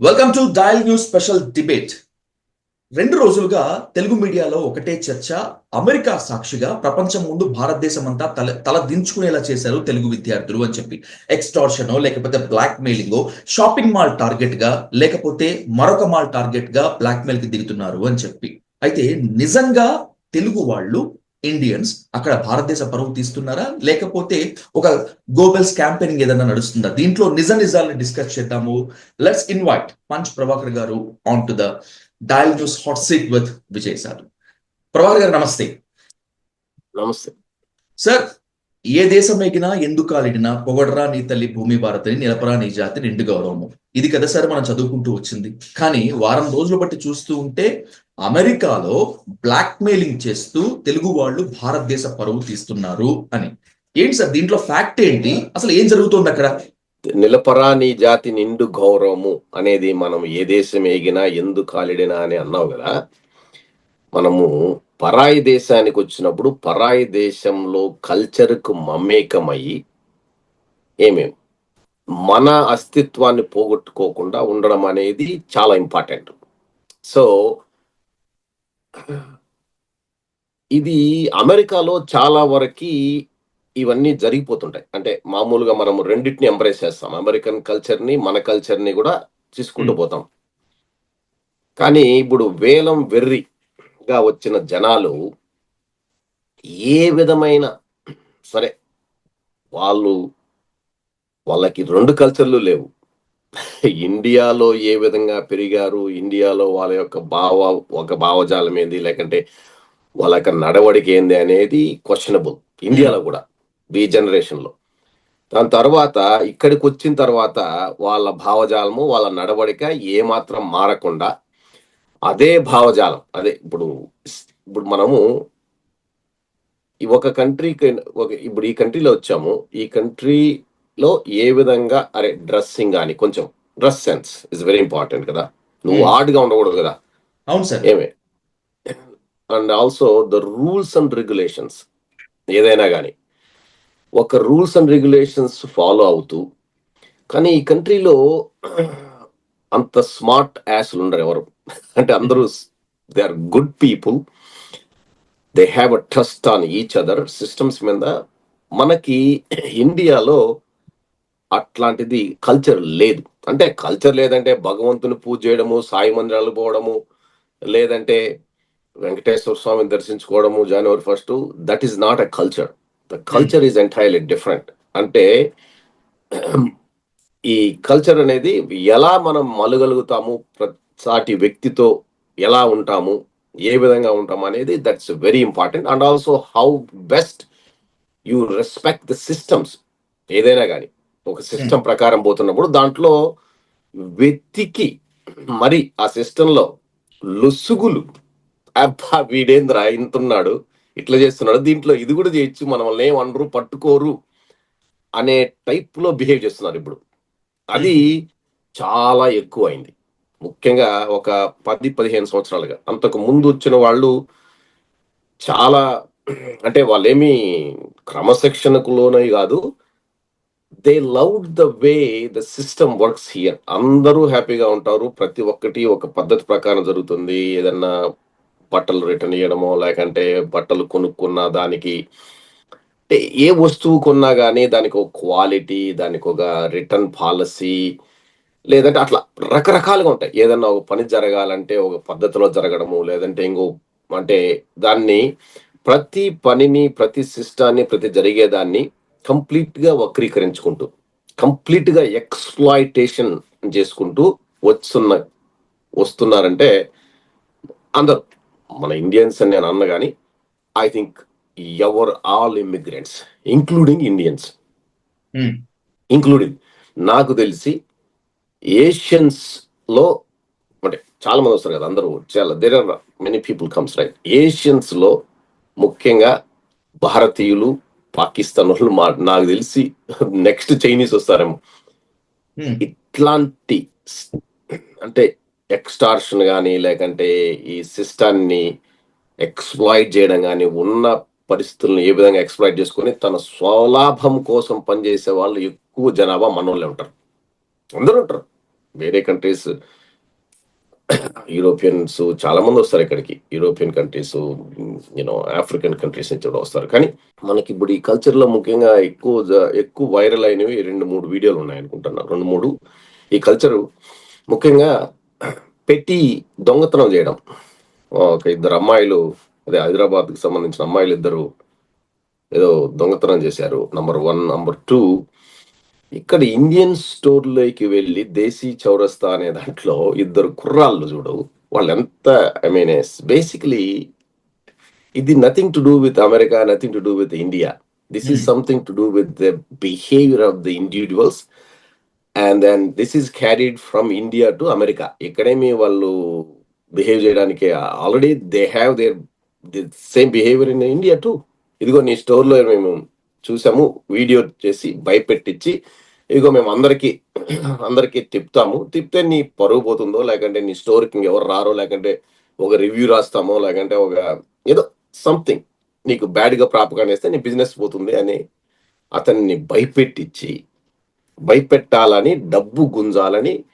Welcome to dial news special debate రెండు రోజులుగా తెలుగు మీడియాలో ఒకటే చర్చ అమెరికా సాక్షిగా ప్రపంచం ముందు భారతదేశం అంతా తల తల దించుకునేలా చేశారు తెలుగు విద్యార్థులు అని చెప్పి. ఎక్స్టార్షనో లేకపోతే బ్లాక్ మెయిలింగో షాపింగ్ మాల్ టార్గెట్గా లేకపోతే మరొక మాల్ టార్గెట్గా బ్లాక్ మెయిల్కి దిగుతున్నారు అని చెప్పి. అయితే నిజంగా తెలుగు వాళ్ళు ఇండియన్స్ అక్కడ భారతదేశ పరువు తీస్తున్నారా? లేకపోతే ఒక గోబెల్స్ క్యాంపెయినింగ్ ఏదైనా నడుస్తుందా? దీంట్లో నిజ నిజాలను డిస్కస్ చేద్దాము. Let's invite punch Prabhakar garu on to the dial news hot seat with Vijay sir Prabhakar garu నమస్తే. నమస్తే. సార్ ఏ దేశం ఎగినా ఎందుకు కాలిడినా పొగడరా నీ తల్లి భూమి భారతిని నిలపరా నీ జాతి నిండు గౌరవము. ఇది కదా సార్ మనం చదువుకుంటూ వచ్చింది. కానీ వారం రోజులు బట్టి చూస్తూ ఉంటే అమెరికాలో బ్లాక్మెయిలింగ్ చేస్తూ తెలుగు వాళ్ళు భారతదేశ పరువు తీస్తున్నారు అని. ఏంటి సార్ దీంట్లో ఫ్యాక్ట్ ఏంటి? అసలు ఏం జరుగుతుంది అక్కడ? నిలపరా నీ జాతి నిండు గౌరవము అనేది మనం ఏ దేశం ఏగినా ఎందు కాలిడినా అని అన్నావు కదా. మనము పరాయి దేశానికి వచ్చినప్పుడు పరాయి దేశంలో కల్చర్కు మమేకమయ్యి ఏమేం? మన అస్తిత్వాన్ని పోగొట్టుకోకుండా ఉండడం అనేది చాలా ఇంపార్టెంట్ సో ఇది అమెరికాలో చాలా వరకు ఇవన్నీ జరిగిపోతుంటాయి. అంటే మామూలుగా మనం రెండింటిని ఎంప్రెస్ చేస్తాం. అమెరికన్ కల్చర్ని మన కల్చర్ని కూడా తీసుకుంటూ Hmm. పోతాం. కానీ ఇప్పుడు వేలం వెర్రిగా వచ్చిన జనాలు ఏ విధమైన సరే వాళ్ళు వాళ్ళకి రెండు కల్చర్లు లేవు. ఇండియాలో ఏ విధంగా పెరిగారు? ఇండియాలో వాళ్ళ యొక్క భావ ఒక భావజాలం ఏంది? లేకంటే వాళ్ళ యొక్క నడవడిక ఏంది అనేది క్వశ్చనబుల్ ఇండియాలో కూడా ఈ జనరేషన్లో. దాని తర్వాత ఇక్కడికి వచ్చిన తర్వాత వాళ్ళ భావజాలము వాళ్ళ నడవడిక ఏమాత్రం మారకుండా అదే భావజాలం. అదే ఇప్పుడు ఇప్పుడు మనము ఒక కంట్రీకి ఒక ఇప్పుడు ఈ కంట్రీలో వచ్చాము. ఈ కంట్రీలో ఏ విధంగా అరే డ్రెస్సింగ్ కానీ కొంచెం dress sense is very important కదా. నువ్వు Hmm. ఆర్డ్గా ఉండకూడదు కదా. అవును సార్. ఏమే? And also the rules and regulations ఏదైనా కానీ ఒక రూల్స్ అండ్ రెగ్యులేషన్స్ ఫాలో అవుతూ కానీ ఈ కంట్రీలో అంత స్మార్ట్ యాస్లు ఉండరు ఎవరు. అంటే అందరూ they are good people they have a trust on each other systems మీద మనకి ఇండియాలో అట్లాంటిది కల్చర్ లేదు. అంటే కల్చర్ లేదంటే భగవంతుని పూజ చేయడము సాయి మందిరాలు పోవడము లేదంటే వెంకటేశ్వర స్వామిని దర్శించుకోవడము జనవరి first that is not a culture the culture is entirely different అంటే ఈ కల్చర్ అనేది ఎలా మనం మలగలుగుతాము ప్రతి వ్యక్తితో ఎలా ఉంటాము ఏ విధంగా ఉంటాము అనేది that's very important and also how best you respect the systems ఏదైనా కానీ. ఒక సిస్టమ్ ప్రకారం పోతున్నప్పుడు దాంట్లో వెతికి మరి ఆ సిస్టంలో లొసుగులు అబ్బా వీడేంద్రా ఇంతున్నాడు ఇట్లా చేస్తున్నాడు దీంట్లో ఇది కూడా చేయొచ్చు మనం వాళ్ళని ఏమనరు పట్టుకోరు అనే టైప్లో బిహేవ్ చేస్తున్నారు ఇప్పుడు. అది చాలా ఎక్కువ అయింది ముఖ్యంగా ఒక పది పదిహేను సంవత్సరాలుగా. అంతకు ముందు వచ్చిన వాళ్ళు చాలా అంటే వాళ్ళేమి క్రమశిక్షణకు లోనై కాదు they loved the way the system works here అందరూ హ్యాపీగా ఉంటారు. ప్రతి ఒక్కటి ఒక పద్ధతి ప్రకారం జరుగుతుంది. ఏదన్నా బట్టలు రిటర్న్ ఇవ్వడమో లేకంటే బట్టలు కొనుక్కున్న దానికి అంటే ఏ వస్తువు కొన్నా కానీ దానికి ఒక క్వాలిటీ దానికి ఒక రిటర్న్ పాలసీ లేదంటే అట్లా రకరకాలుగా ఉంటాయి. ఏదన్నా ఒక పని జరగాలంటే ఒక పద్ధతిలో జరగడము లేదంటే ఇంకో అంటే దాన్ని ప్రతి పనిని ప్రతి సిస్టాన్ని ప్రతి జరిగేదాన్ని కంప్లీట్గా వక్రీకరించుకుంటూ కంప్లీట్గా ఎక్స్ప్లాయిటేషన్ చేసుకుంటూ వస్తున్న వస్తున్నారంటే అందరూ మన ఇండియన్స్ అని నేను అన్న కానీ I think ever all immigrants including Indians. Including. నాకు తెలిసి ఏషియన్స్లో అంటే చాలా మంది వస్తారు కదా అందరూ చాలా there are many people comes right ఏషియన్స్లో ముఖ్యంగా భారతీయులు పాకిస్తాన్ వాళ్ళు మా నాకు తెలిసి నెక్స్ట్ చైనీస్ వస్తారేమో. Hmm. ఇట్లాంటి అంటే ఎక్స్టార్షన్ కానీ లేకంటే ఈ సిస్టాన్ని ఎక్స్ప్లాయిట్ చేయడం కానీ ఉన్న పరిస్థితులను ఏ విధంగా ఎక్స్ప్లాయిట్ చేసుకొని తన స్వలాభం కోసం పనిచేసే వాళ్ళు ఎక్కువ జనాభా మనోళ్ళే ఉంటారు. అందరూ ఉంటారు. వేరే కంట్రీస్ యూరోపియన్స్ చాలా మంది వస్తారు ఇక్కడికి. European countries you know African countries నుంచి కూడా వస్తారు. కానీ మనకి ఇప్పుడు ఈ కల్చర్లో ముఖ్యంగా ఎక్కువ ఎక్కువ వైరల్ అయినవి రెండు మూడు వీడియోలు ఉన్నాయి అనుకుంటున్నా. రెండు మూడు. ఈ కల్చర్ ముఖ్యంగా పెట్టి దొంగతనం చేయడం. ఒక ఇద్దరు అమ్మాయిలు అదే హైదరాబాద్కి సంబంధించిన అమ్మాయిలు ఇద్దరు ఏదో దొంగతనం చేశారు. నంబర్ వన్ నంబర్ టూ ఇక్కడ ఇండియన్ స్టోర్లోకి వెళ్ళి దేశీ చౌరస్తా అనే దాంట్లో ఇద్దరు కుర్రాళ్ళు చూడు వాళ్ళు ఎంత ఐ మీన్ బేసికలీ ఇది nothing to do with America nothing to do with India. This is. Something to do with the behaviour of the individuals and then this is carried from India to America ఇక్కడేమి వాళ్ళు behave చేయడానికి already they have their same behaviour in India too ఇదిగో నీ స్టోర్లో మేము చూసాము. Video చేసి భయపెట్టించి ఇదిగో మేము అందరికి అందరికీ తిప్పుతాము. తిప్పితే నీ పరుగు పోతుందో లేకంటే నీ స్టోర్కి ఎవరు రారో లేకంటే ఒక రివ్యూ రాస్తామో లేకంటే ఒక ఏదో సంథింగ్ నీకు బ్యాడ్గా ప్రాపకాన్ని వేస్తే నీ బిజినెస్ పోతుంది అని అతన్ని భయపెట్టించి భయపెట్టాలని డబ్బు గుంజాలని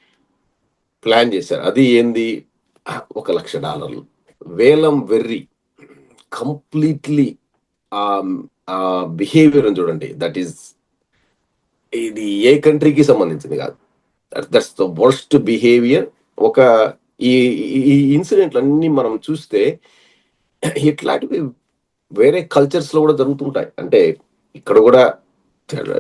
ప్లాన్ చేశారు. అది ఏంది? ఒక లక్ష డాలర్లు. వేలం వెర్రి. కంప్లీట్లీ ఆ బిహేవియర్ చూడండి. దట్ ఈస్ ఇది ఏ కంట్రీకి సంబంధించింది కాదు. దట్స్ ద వర్స్ట్ బిహేవియర్ ఒక ఈ ఈ ఇన్సిడెంట్లన్నీ మనం చూస్తే ఇట్లాంటివి వేరే కల్చర్స్లో కూడా జరుగుతుంటాయి. అంటే ఇక్కడ కూడా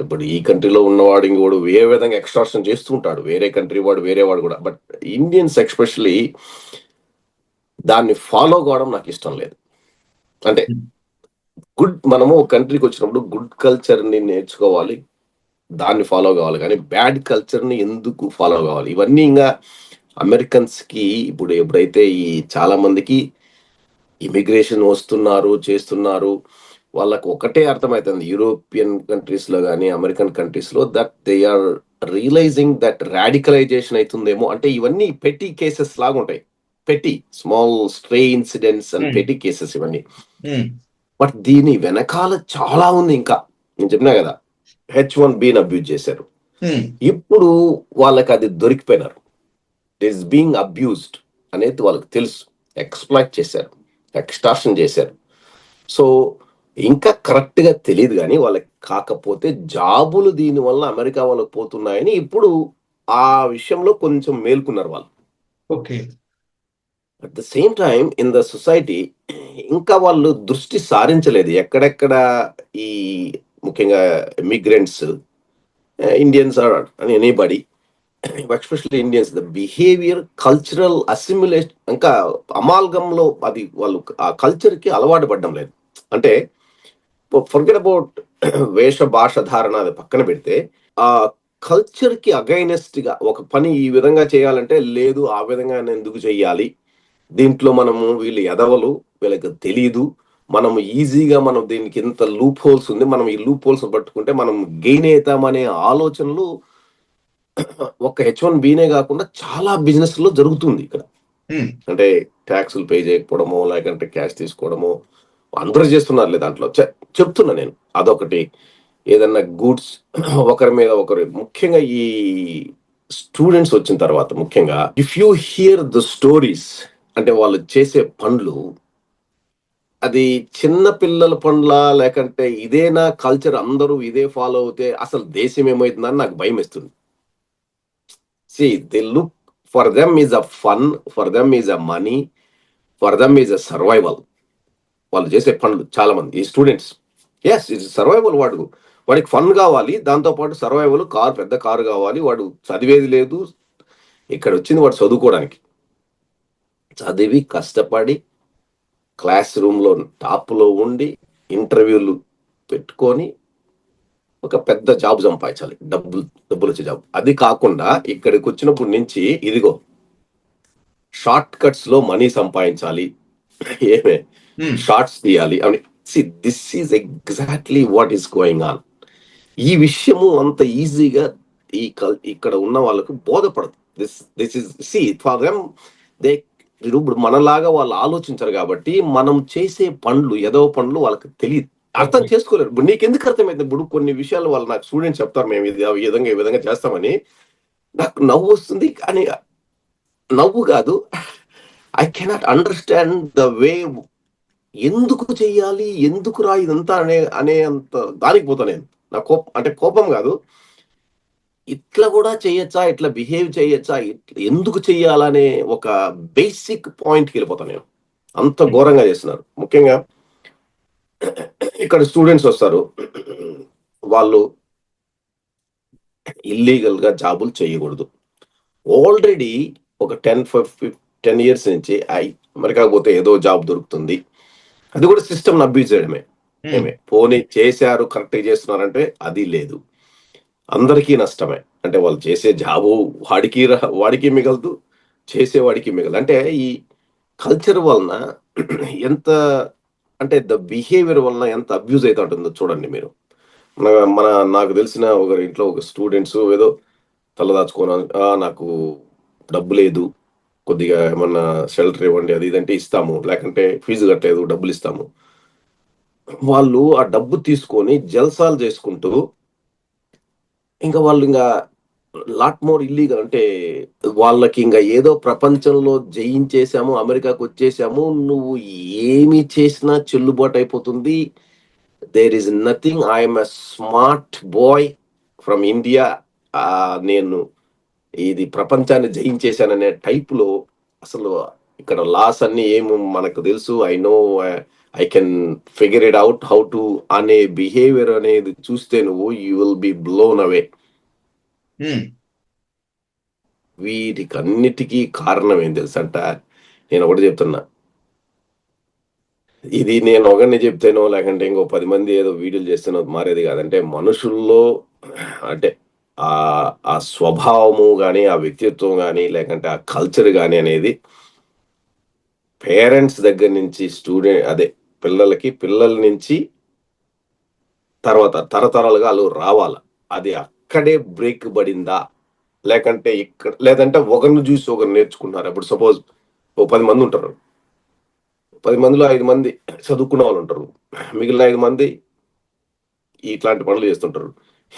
ఇప్పుడు ఈ కంట్రీలో ఉన్నవాడు ఇంకోడు వేరే విధంగా ఎక్స్ట్రాక్షన్ చేస్తుంటాడు. వేరే కంట్రీ వాడు వేరే వాడు కూడా. బట్ ఇండియన్స్ ఎక్స్పెషలీ దాన్ని ఫాలో కావడం నాకు ఇష్టం లేదు. అంటే hmm. గుడ్ మనము ఒక కంట్రీకి వచ్చినప్పుడు గుడ్ కల్చర్ని నేర్చుకోవాలి. దాన్ని ఫాలో కావాలి. కానీ బ్యాడ్ కల్చర్ని ఎందుకు ఫాలో కావాలి? ఇవన్నీ ఇంకా అమెరికన్స్కి ఇప్పుడు ఎప్పుడైతే ఈ చాలా మందికి ఇమిగ్రేషన్ వస్తున్నారు చేస్తున్నారు వాళ్ళకు ఒకటే అర్థమవుతుంది యూరోపియన్ కంట్రీస్లో కానీ అమెరికన్ కంట్రీస్లో that they are realising that radicalisation అవుతుందేమో. అంటే ఇవన్నీ పెట్టి కేసెస్ లాగా ఉంటాయి పెట్టి small stray incidents and Hmm. పెట్టి కేసెస్ ఇవన్నీ. ఉమ్, బట్ దీని వెనకాల చాలా ఉంది ఇంకా. నేను చెప్పినా కదా హెచ్ వన్ బీని అబ్యూజ్ చేశారు. ఉమ్, ఇప్పుడు వాళ్ళకి అది దొరికిపోయినారు. ఇట్ ఈస్ బీయింగ్ అబ్యూస్డ్ అనేది వాళ్ళకి తెలుసు. ఎక్స్ప్లాయిట్ చేశారు. ఎక్స్టార్షన్ చేశారు. సో ఇంకా కరెక్ట్గా తెలియదు కానీ వాళ్ళకి కాకపోతే జాబులు దీని వల్ల అమెరికా వాళ్ళకి పోతున్నాయని ఇప్పుడు ఆ విషయంలో కొంచెం మేల్కున్నారు వాళ్ళు. Okay at the same time in the society ఇంకా వాళ్ళు దృష్టి సారించలేదు. ఎక్కడెక్కడ ఈ ముఖ్యంగా ఇమిగ్రెంట్స్ ఇండియన్స్ eh, అని anybody especially Indians the behaviour cultural assimilation ఇంకా అమాల్గంలో అది వాళ్ళు ఆ కల్చర్కి అలవాటు పడడం లేదు. అంటే ఫర్గెట్ అబౌట్ వేష భాష ధారణ అది పక్కన పెడితే ఆ కల్చర్కి అగైనెస్ట్గా ఒక పని ఈ విధంగా చేయాలంటే లేదు ఆ విధంగా నేను ఎందుకు చేయాలి దీంట్లో మనము వీళ్ళు ఎదవలు వీళ్ళకి తెలియదు మనం ఈజీగా మనం దీనికి ఇంత లూప్ హోల్స్ ఉంది. మనం ఈ లూప్ హోల్స్ పట్టుకుంటే మనం గెయిన్ అవుతామనే ఆలోచనలు ఒక హెచ్ వన్ బీనే కాకుండా చాలా బిజినెస్లో జరుగుతుంది ఇక్కడ. ఉమ్, అంటే ట్యాక్సులు పే చేయకపోవడమో లేకంటే క్యాష్ తీసుకోవడమో అందరూ చేస్తున్నారులే దాంట్లో. చెప్తున్నా నేను. అదొకటి. ఏదన్నా గూడ్స్ ఒకరి మీద ఒకరు ముఖ్యంగా ఈ స్టూడెంట్స్ వచ్చిన తర్వాత ముఖ్యంగా if you hear the stories అంటే వాళ్ళు చేసే పనులు అది చిన్న పిల్లల పనుల లేకంటే ఇదేనా కల్చర్ అందరూ ఇదే ఫాలో అవుతే అసలు దేశం ఏమవుతుందని నాకు భయం వేస్తుంది. See they look for them is a fun for them is a money for them is a survival వాళ్ళు చేసే పనులు చాలా మంది ఈ స్టూడెంట్స్ ఎస్ ఇట్స్ సర్వైవల్ వాడు. వాడికి ఫన్ కావాలి దాంతోపాటు సర్వైవల్ కారు పెద్ద కారు కావాలి వాడు చదివేది లేదు ఇక్కడ వచ్చింది వాడు చదువుకోవడానికి. చదివి కష్టపడి క్లాస్ రూమ్లో టాప్లో ఉండి ఇంటర్వ్యూలు పెట్టుకొని ఒక పెద్ద జాబ్ సంపాదించాలి. డబ్బులు డబ్బులు వచ్చే జాబ్. అది కాకుండా ఇక్కడికి వచ్చినప్పటి నుంచి ఇదిగో షార్ట్ కట్స్లో మనీ సంపాదించాలి. ఏమే? ఉమ్, షార్ట్స్ తీయాలి. అని. See this is exactly what is going on ఈ విషయము అంత ఈజీగా ఈ ఇక్కడ ఉన్న వాళ్ళకు బోధపడదు. This this is see for them they ఇప్పుడు మనలాగా వాళ్ళు ఆలోచించరు కాబట్టి మనం చేసే పనులు ఏదో పనులు వాళ్ళకి తెలియదు. అర్థం. చేసుకోలేరు. ఇప్పుడు నీకెందుకు అర్థమైంది? ఇప్పుడు కొన్ని విషయాలు వాళ్ళు నాకు స్టూడెంట్స్ చెప్తారు మేము ఇది ఈ విధంగా ఈ విధంగా చేస్తామని. నాకు నవ్వు వస్తుంది కానీ నవ్వు కాదు. I cannot understand the way ఎందుకు చెయ్యాలి ఎందుకు రా ఇదంతా అనే అనే అంత దానికి పోతా నేను. నా కోపం అంటే కోపం కాదు. ఇట్లా కూడా చేయొచ్చా? ఇట్లా బిహేవ్ చేయొచ్చా? ఇట్లా ఎందుకు చెయ్యాలనే ఒక బేసిక్ పాయింట్కి వెళ్ళిపోతాను నేను. అంత ఘోరంగా చేస్తున్నారు. ముఖ్యంగా ఇక్కడ స్టూడెంట్స్ వస్తారు. వాళ్ళు ఇల్లీగల్గా జాబులు చేయకూడదు. ఆల్రెడీ ఒక టెన్ ఫిఫ్ టెన్ ఇయర్స్ నుంచి ఐ అమెరికా పోతే ఏదో జాబ్ దొరుకుతుంది. అది కూడా సిస్టమ్ అబ్యూజ్ చేయడమే. ఏమే? పోనీ చేశారు కరెక్ట్ చేస్తున్నారంటే అది లేదు. అందరికీ నష్టమే. అంటే వాళ్ళు చేసే జాబు వాడికి వాడికి మిగలదు చేసేవాడికి మిగలదు. అంటే ఈ కల్చర్ వలన ఎంత అంటే ద బిహేవియర్ వలన ఎంత అబ్యూజ్ అయితే ఉంటుందో చూడండి మీరు. మన మన నాకు తెలిసిన ఒక ఇంట్లో ఒక స్టూడెంట్స్ ఏదో తలదాచుకోను నాకు డబ్బు లేదు కొద్దిగా ఏమన్నా షెల్టర్ ఇవ్వండి అది ఇదంటే ఇస్తాము. లేకంటే ఫీజు కట్టలేదు డబ్బులు ఇస్తాము. వాళ్ళు ఆ డబ్బు తీసుకొని జల్సాలు చేసుకుంటూ ఇంకా వాళ్ళు ఇంకా లాట్ మోర్ ఇల్లీగల్ అంటే వాళ్ళకి ఇంకా ఏదో ప్రపంచంలో జయించేసాము అమెరికాకు వచ్చేసాము నువ్వు ఏమి చేసినా చెల్లుబాటు అయిపోతుంది. There is nothing I'm a smart boy from India నేను ఇది ప్రపంచాన్ని జయించేశాననే టైప్లో అసలు ఇక్కడ లాస్ అన్ని ఏమో మనకు తెలుసు. I know I can figure it out how to అనే బిహేవియర్ అనేది చూస్తే నువ్వు you will be blown away um, వీటికి అన్నిటికీ కారణం ఏం తెలుసంట? నేను ఒకటి చెప్తున్నా. ఇది నేను ఒకరిని చెప్తేనో లేకంటే ఇంకో పది మంది ఏదో వీడియోలు చేస్తేనో మారేది కాదంటే మనుషుల్లో అంటే ఆ ఆ స్వభావము కానీ ఆ వ్యక్తిత్వం కానీ లేకంటే ఆ కల్చర్ కానీ అనేది పేరెంట్స్ దగ్గర నుంచి స్టూడెంట్ అదే పిల్లలకి పిల్లల నుంచి తర్వాత తరతరాలుగా వాళ్ళు రావాల. అది అక్కడే బ్రేక్ పడిందా? లేకంటే ఇక్కడ లేదంటే ఒకరిని చూసి ఒకరు నేర్చుకుంటున్నారు ఇప్పుడు సపోజ్ ఓ పది మంది ఉంటారు. పది మందిలో ఐదు మంది చదువుకున్న వాళ్ళు ఉంటారు. మిగిలిన ఐదు మంది ఇట్లాంటి పనులు చేస్తుంటారు.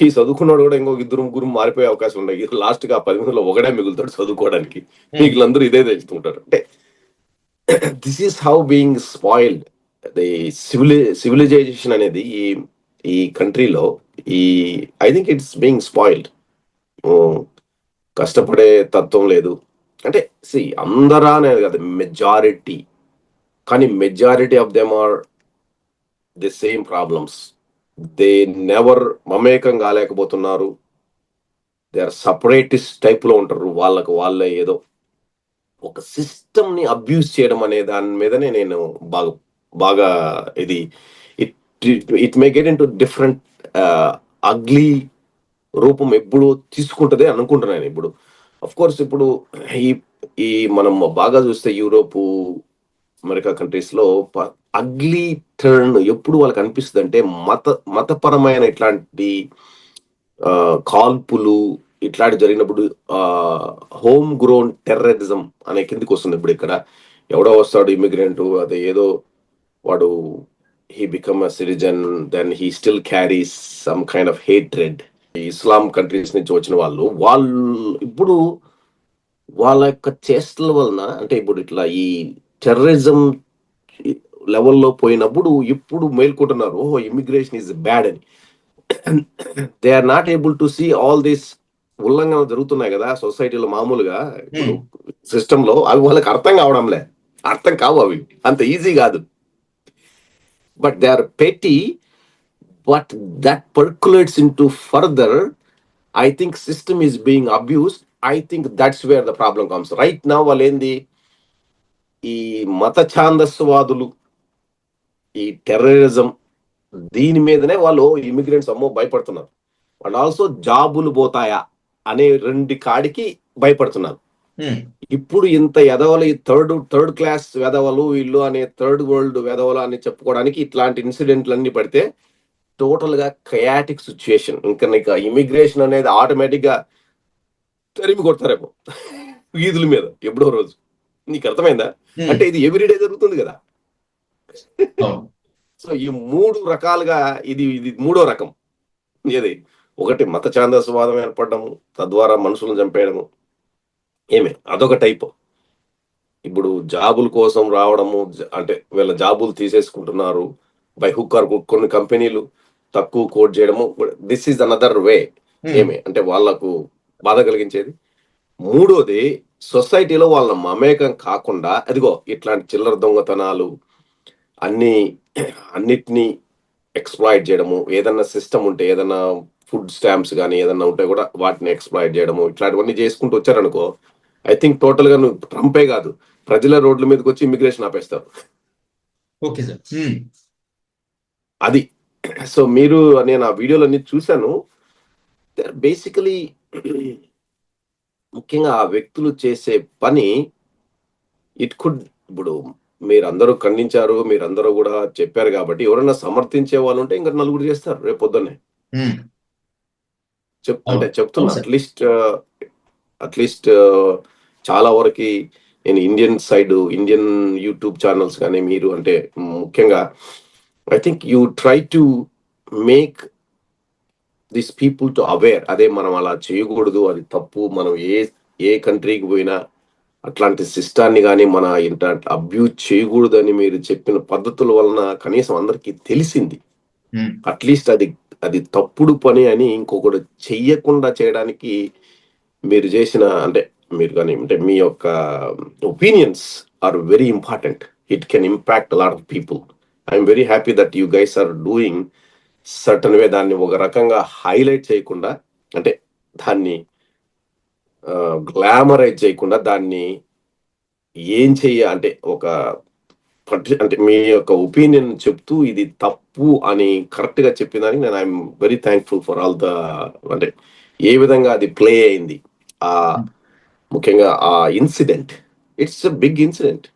ఈ చదువుకున్నాడు కూడా ఇంకొక ఇద్దరు ముగ్గురు మారిపోయే అవకాశం ఉన్నాయి. లాస్ట్గా పది మందిలో ఒకడే మిగులుతాడు చదువుకోవడానికి. మిగిలినందరూ ఇదే తెలుస్తుంటారు అంటే this is how being spoiled the civili civilisation అనేది ఈ ఈ కంట్రీలో ఈ I think it's being spoiled కష్టపడే తత్వం లేదు. అంటే సి అందరా అనేది కదా మెజారిటీ కానీ majority of them are the same problems they never మమేకం కాలేకపోతున్నారు దే ఆర్ సపరేటిస్ట్ టైప్లో ఉంటారు. వాళ్ళకు వాళ్ళే ఏదో ఒక సిస్టమ్ని అబ్యూస్ చేయడం అనే దాని మీదనే నేను బాగా బాగా ఇది. It it may get into different ugly రూపం ఎప్పుడు తీసుకుంటది అనుకుంటున్నాను ఇప్పుడు. అఫ్ కోర్స్ ఇప్పుడు ఈ ఈ మనం బాగా చూస్తే యూరోపు అమెరికా కంట్రీస్లో అగ్లీ టర్న్ ఎప్పుడు వాళ్ళకి అనిపిస్తుంది అంటే మత మతపరమైన ఇట్లాంటి uh, కాల్పులు ఇట్లాంటి జరిగినప్పుడు హోమ్ గ్రోన్ టెర్రరిజం అనే కిందికి వస్తుంది ఇప్పుడు ఇక్కడ. ఎవడో వస్తాడు ఇమిగ్రెంట్ అదే ఏదో వాడు he become a citizen then he still carries some kind of hatred Islam countries నుంచి వచ్చిన వాళ్ళు వాళ్ళు ఇప్పుడు వాళ్ళ యొక్క చేష్టల వలన అంటే ఇప్పుడు ఇట్లా ఈ టెర్రరిజం లెవెల్లో పోయినప్పుడు ఇప్పుడు మేల్కొంటున్నారు ఓహో ఇమిగ్రేషన్ ఇస్ బ్యాడ్ అని. They are not able to see all this ఉల్లంఘన జరుగుతున్నాయి కదా సొసైటీలో మామూలుగా. ఇప్పుడు సిస్టమ్లో అవి వాళ్ళకి అర్థం కావడంలే. అర్థం కావు అవి. అంత ఈజీ కాదు. బట్ దే ఆర్ పెట్టి but that percolates into further I think system is being abuse I think that's where the problem comes right నా వాళ్ళేంది ఈ మత ఛాందస్వాదులు ఈ టెర్రరిజం దీని మీదనే వాళ్ళు ఇమిగ్రెంట్స్ అమ్మో భయపడుతున్నారు. అండ్ ఆల్సో జాబులు పోతాయా అనే రెండు కాడికి భయపడుతున్నారు. Hmm. ఇప్పుడు ఇంత ఎదవలు ఈ థర్డ్ థర్డ్ క్లాస్ వెదవలు వీళ్ళు అనే థర్డ్ వరల్డ్ వెదవలు అని చెప్పుకోవడానికి ఇట్లాంటి ఇన్సిడెంట్లు అన్ని పడితే టోటల్గా కయాటిక్ సిచ్యుయేషన్ ఇంకా నీకు ఇమిగ్రేషన్ అనేది ఆటోమేటిక్గా తరిమి కొడతారేమో వీధుల మీద ఎప్పుడో రోజు. నీకు అర్థమైందా? అంటే ఇది ఎవ్రీడే జరుగుతుంది కదా. సో ఈ మూడు రకాలుగా ఇది ఇది మూడో రకం. ఏది? ఒకటి మత ఛాందసవాదం ఏర్పడము తద్వారా మనుషులను చంపేయడము ఏమే అదొక టైప్. ఇప్పుడు జాబుల కోసం రావడము అంటే వీళ్ళ జాబులు తీసేసుకుంటున్నారు బై హుక్ ఆర్ హుక్ కొన్ని కంపెనీలు తక్కువ కోట్ చేయడము దిస్ ఈజ్ అనదర్ వే. ఏమి అంటే వాళ్ళకు బాధ కలిగించేది. మూడోది సొసైటీలో వాళ్ళ మమేకం కాకుండా అదిగో ఇట్లాంటి చిల్లర దొంగతనాలు అన్ని అన్నిటినీ ఎక్స్ప్లాయిట్ చేయడము ఏదన్నా సిస్టమ్ ఉంటే ఏదన్నా ఫుడ్ స్టాంప్స్ కానీ ఏదన్నా ఉంటే కూడా వాటిని ఎక్స్ప్లాయిట్ చేయడము ఇట్లాంటివన్నీ చేసుకుంటూ వచ్చారనుకో ఐ థింక్ టోటల్గా నువ్వు ట్రంపే కాదు ప్రజల రోడ్ల మీదకి వచ్చి ఇమిగ్రేషన్ ఆపేస్తారు. ఓకే సార్ ఉమ్, అది. సో మీరు నేను ఆ వీడియోలన్నీ చూశాను. బేసికలీ ముఖ్యంగా ఆ వ్యక్తులు చేసే పని ఇట్ కుడ్ ఇప్పుడు మీరందరూ ఖండించారు మీరందరూ కూడా చెప్పారు కాబట్టి ఎవరైనా సమర్థించే వాళ్ళు ఉంటే ఇంకా నలుగురు చేస్తారు రేపు పొద్దున్నే. ఉమ్, చెప్. అంటే చెప్తున్నా. అట్లీస్ట్ అట్లీస్ట్ చాలా వరకు నేను Indian side Indian YouTube channels కానీ మీరు అంటే ముఖ్యంగా I think you try to make this people to aware అదే మనం అలా చేయకూడదు అది తప్పు. మనం ఏ ఏ కంట్రీకి పోయినా అట్లాంటి సిస్టాన్ని కానీ మన ఇంట అబ్యూజ్ చేయకూడదని మీరు చెప్పిన పద్ధతుల వలన కనీసం అందరికీ తెలిసింది. ఉమ్, అట్లీస్ట్ అది అది తప్పుడు పని అని ఇంకొకటి చెయ్యకుండా చేయడానికి మీరు చేసిన అంటే మీరు కానీ అంటే మీ యొక్క opinions are very important it can impact lot of people I'm very happy that you guys are doing certain way దాన్ని ఒక రకంగా హైలైట్ చేయకుండా అంటే దాన్ని గ్లామరైజ్ చేయకుండా దాన్ని ఏం చెయ్య అంటే ఒక అంటే మీ యొక్క ఒపీనియన్ చెప్తూ ఇది తప్పు అని కరెక్ట్గా చెప్పిన నేను I'm very thankful for all the అంటే ఏ విధంగా అది ప్లే అయింది. ఆ hmm. ముఖ్యంగా ఆ incident it's a big incident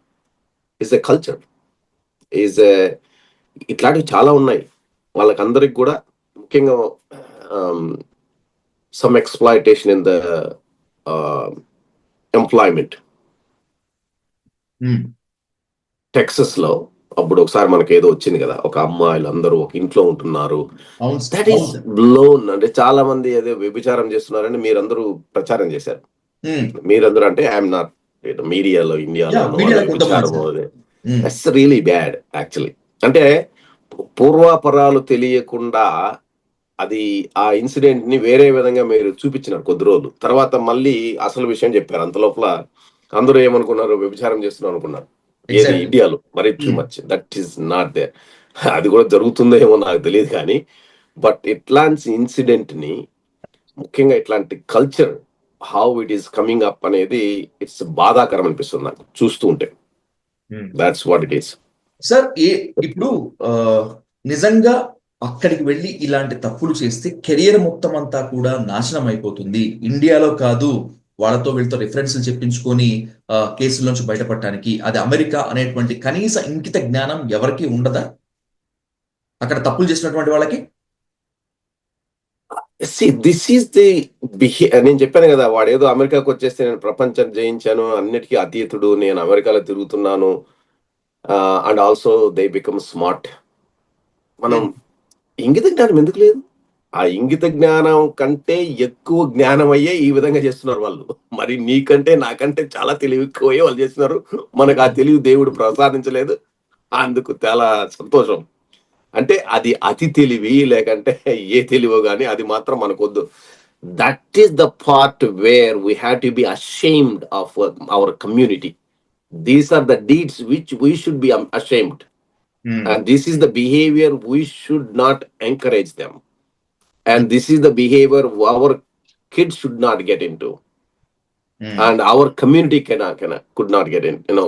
it's a culture is a ఇట్లాంటివి చాలా ఉన్నాయి. వాళ్ళకందరికి కూడా ముఖ్యంగా some exploitation in the employment టెక్సస్లో అప్పుడు ఒకసారి మనకి ఏదో వచ్చింది కదా ఒక అమ్మాయిలు అందరూ ఒక ఇంట్లో ఉంటున్నారు. That is. బ్లోన్ అంటే చాలా మంది ఏదో వ్యభిచారం చేస్తున్నారని మీరందరూ ప్రచారం చేశారు. మీరందరూ అంటే ఐఎమ్ నాట్ మీడియాలో ఇండియాలో దట్స్ రియలీ బ్యాడ్ యాక్చువల్లీ అంటే పూర్వాపరాలు తెలియకుండా అది ఆ ఇన్సిడెంట్ని వేరే విధంగా మీరు చూపించినారు కొద్ది రోజులు. తర్వాత మళ్ళీ అసలు విషయం చెప్పారు. అంత లోపల అందరూ ఏమనుకున్నారు? వ్యభిచారం చేస్తున్నారు అనుకున్నారు. ఏది. ఇండియాలో? మరి too Hmm. Much that is not there అది కూడా జరుగుతుందో ఏమో నాకు తెలియదు కానీ బట్ ఇట్లాంటి ఇన్సిడెంట్ని ముఖ్యంగా ఇట్లాంటి culture how it is coming up అనేది ఇట్స్ బాధాకరం అనిపిస్తుంది నాకు చూస్తూ ఉంటే. That's what it is sir ఏ ఇప్పుడు ఆ, నిజంగా అక్కడికి వెళ్ళి ఇలాంటి తప్పులు చేస్తే కెరియర్ మొత్తం అంతా కూడా నాశనం అయిపోతుంది. ఇండియాలో కాదు వాళ్ళతో వీళ్ళతో రిఫరెన్స్లు చెప్పించుకొని ఆ, కేసుల నుంచి బయటపడటానికి అది అమెరికా అనేటువంటి కనీస ఇంకిత జ్ఞానం ఎవరికి ఉండదా? అక్కడ తప్పులు చేసినటువంటి వాళ్ళకి? See this is the behave నేను చెప్పాను కదా వాడు ఏదో అమెరికాకు వచ్చేస్తే నేను ప్రపంచం జయించాను అన్నిటికీ అతీతుడు నేను అమెరికాలో తిరుగుతున్నాను and also they become smart మనం ఇంగిత జ్ఞానం ఎందుకు లేదు? ఆ ఇంగిత జ్ఞానం కంటే ఎక్కువ జ్ఞానం అయ్యే ఈ విధంగా చేస్తున్నారు వాళ్ళు. మరి నీకంటే నాకంటే చాలా తెలివి ఎక్కువయ్యే వాళ్ళు చేస్తున్నారు. మనకు ఆ తెలివి దేవుడు ప్రసాదించలేదు. అందుకు చాలా సంతోషం. అంటే అది అతి తెలివి లేకంటే ఏ తెలివి కానీ అది మాత్రం మనకొద్దు. That is the part where we have to be ashamed of our community these are the deeds which we should be ashamed and this is the behaviour we should not encourage them and this is the behaviour our kids should not get in and our community can can could not get in you know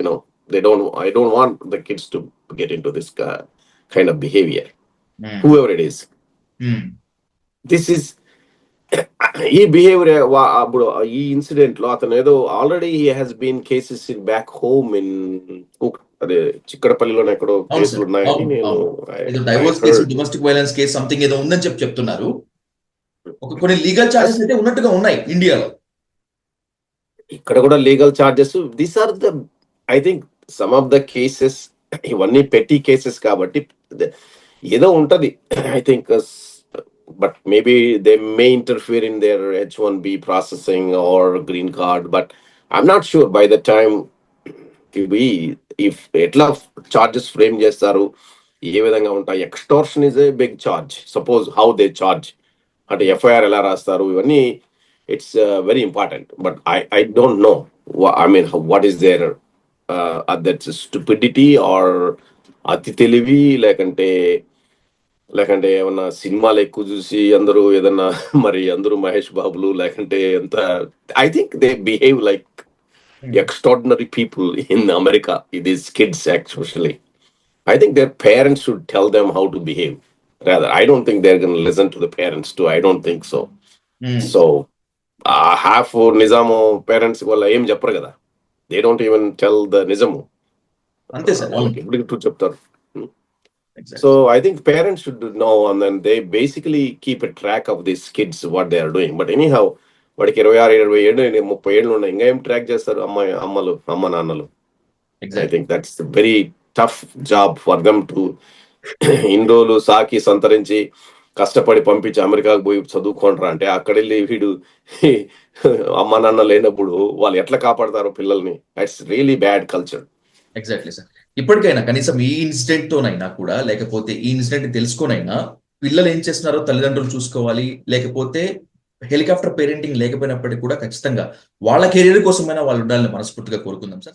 you know they don't I don't want the kids to get in to this kind of behavior. Um, whoever it is. Um, this is ఈ behaviour అప్పుడు ఈ ఇన్సిడెంట్లో అతను ఏదో already he has been cases in back home in అదే చిక్కడపల్లిలోనే ఎక్కడో కేసులు. ఉన్నాయని అవును, నేను divorce. Case domestic violence case something ఏదో ఉందని చెప్పి చెప్తున్నారు. ఒక కొన్ని లీగల్ చార్జెస్ అయితే ఉన్నట్టుగా ఉన్నాయి ఇండియాలో ఇక్కడ కూడా legal charges these are the I think some of the cases ఇవన్నీ పెట్టి కేసెస్ కాబట్టి ఏదో ఉంటది I think but maybe they may interfere in their H1B processing or green card. But I'm not sure. By the time we if ఎట్లా charges frame చేస్తారు ఏ విధంగా ఉంటాయి extortion is a big charge suppose how they charge అంటే FIR ఎలా రాస్తారు ఇవన్నీ it's very important but I I don't know I mean what is there that's stupidity or అతి తెలివి లేకంటే లేకంటే ఏమన్నా సినిమాలు ఎక్కువ చూసి అందరూ ఏదన్నా మరి అందరూ మహేష్ బాబులు లేకంటే ఎంత I think they behave like extraordinary people in America ఇది kids especially I think they parents should tell them how to behave rather I don't think there can listen to the parents to I don't think so so half Nizam parents వల్ల ఏం చెప్పరు కదా? They don't even tell the నిజము. అంతే sir వాళ్ళకి ఎప్పుడు చెప్తారు. Exactly. So I think parents should know, and then they basically keep a track of these kids what they are doing. But anyhow, వాడికి ఇరవై ఆరు ఇరవై ఏడు ముప్పై ఏళ్ళు ఉన్నాయి. ఇంకా ఏం ట్రాక్ చేస్తారు అమ్మాయి అమ్మలు అమ్మ నాన్నలు? I Exactly. Think that's very tough job for them to ఇన్ని రోజులు సాకి సంతరించి కష్టపడి పంపించి అమెరికాకు పోయి చదువుకోండ్రా అంటే అక్కడ వెళ్ళి వీడు అమ్మ నాన్న లేనప్పుడు వాళ్ళు ఎట్లా కాపాడతారు పిల్లల్ని? It's really bad culture exactly sir ఇప్పటికైనా కనీసం ఈ ఇన్సిడెంట్ తోనైనా కూడా లేకపోతే ఈ ఇన్సిడెంట్ తెలుసుకోనైనా పిల్లలు ఏం చేస్తున్నారో తల్లిదండ్రులు చూసుకోవాలి లేకపోతే హెలికాప్టర్ పేరెంటింగ్ లేకపోయినప్పటికీ కూడా ఖచ్చితంగా వాళ్ళ కెరీర్ కోసమైనా వాళ్ళు ఉండాలని మనస్ఫూర్తిగా కోరుకుందాం సార్